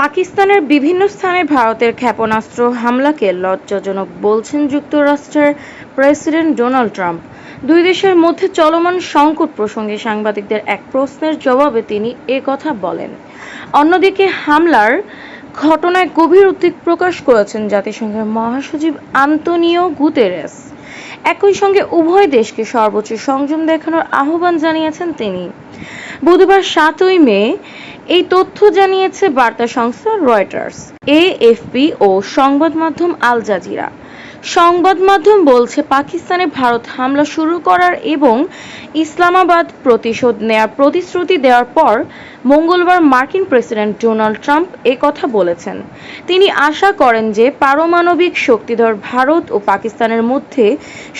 পাকিস্তানের বিভিন্ন স্থানে ভারতের ক্ষেপণাস্ত্র হামলাকে লজ্জাজনক বলছেন যুক্তরাষ্ট্রের প্রেসিডেন্ট ডোনাল্ড ট্রাম্প। দুই দেশের মধ্যে চলমান সংকট প্রসঙ্গে সাংবাদিকদের এক প্রশ্নের জবাবে তিনি এ কথা বলেন। অন্যদিকে হামলার ঘটনায় গভীর উদ্বেগ প্রকাশ করেছেন জাতিসংঘের মহাসচিব আন্তোনিও গুতেরেস। একই সঙ্গে উভয় দেশকে সর্বোচ্চ সংযম দেখানোর আহ্বান জানিয়েছেন তিনি। বুধবার সাতই মে এই তথ্য জানিয়েছে বার্তা সংস্থা রয়টার্স, এএফপি ও সংবাদ মাধ্যম আল জাজিরা। সংবাদ মাধ্যম বলছে, পাকিস্তানে ভারত হামলা শুরু করার এবং ইসলামাবাদ প্রতিশোধ নেয়ার প্রতিশ্রুতি দেওয়ার পর মঙ্গলবার মার্কিন প্রেসিডেন্ট ডোনাল্ড ট্রাম্প কথা বলেছেন। তিনি আশা করেন যে পারমাণবিক শক্তিধর ভারত ও পাকিস্তানের মধ্যে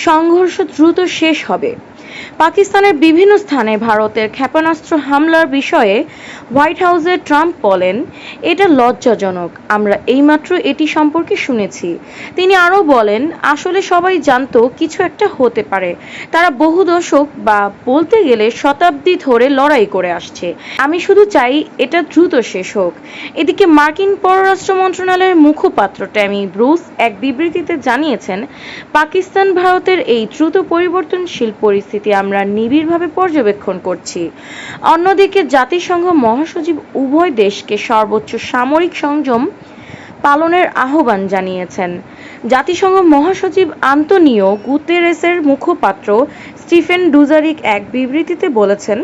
সংঘর্ষ দ্রুত শেষ হবে। পাকিস্তানের বিভিন্ন স্থানে ভারতের ক্ষেপণাস্ত্র হামলার বিষয়ে হোয়াইট হাউসে ট্রাম্প বলেন, এটা লজ্জাজনক। আমরা এইমাত্র এটি সম্পর্কে শুনেছি। তিনি আরও বলেন, আসলে সবাই জানতো কিছু একটা হতে পারে। তারা বহু দশক বা বলতে গেলে শতাব্দী ধরে লড়াই করে আসছে। আমি শুধু চাই এটা দ্রুত শেষ হোক। এদিকে মার্কিন পররাষ্ট্র মন্ত্রণালয়ের মুখপাত্র ট্যামি ব্রুস এক বিবৃতিতে জানিয়েছেন, পাকিস্তান ভারতের এই দ্রুত পরিবর্তনশীল পরিস্থিতি আমরা নিবিড়ভাবে পর্যবেক্ষণ করছি। অন্যদিকে জাতিসংঘ মহাসচিব উভয় দেশকে সর্বোচ্চ সামরিক সংযম পালনের আহ্বান জানিয়েছেন। জাতিসংঘ মহাসচিব আন্তোনিও গুতেরেসের মুখপাত্র স্টিফেন ডুজারিক এক বিবৃতিতে বলেছেন,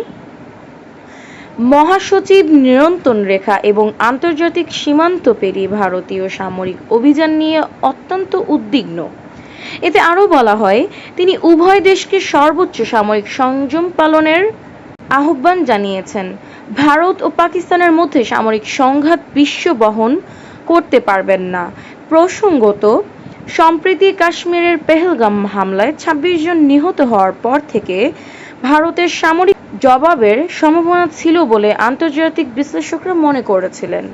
মহাসচিব নিয়ন্ত্রণ রেখা এবং আন্তর্জাতিক সীমান্ত পেরিয়ে ভারতীয় সামরিক অভিযান নিয়ে অত্যন্ত উদ্বিগ্ন। এতে আরও বলা হয়, তিনি উভয় দেশকে সর্বোচ্চ সামরিক সংযম পালনের আহ্বান জানিয়েছেন। ভারত ও পাকিস্তানের মধ্যে সামরিক সংঘাত বিশ্ব বহন করতে পারবেন না। প্রসঙ্গত, সম্প্রতি কাশ্মীরের পেহেলগাম হামলায় ছাব্বিশ জন নিহত হওয়ার পর থেকে ভারতের সামরিক জবাবের সম্ভাবনা ছিল বলে আন্তর্জাতিক বিশ্লেষকরা মনে করেছিলেন।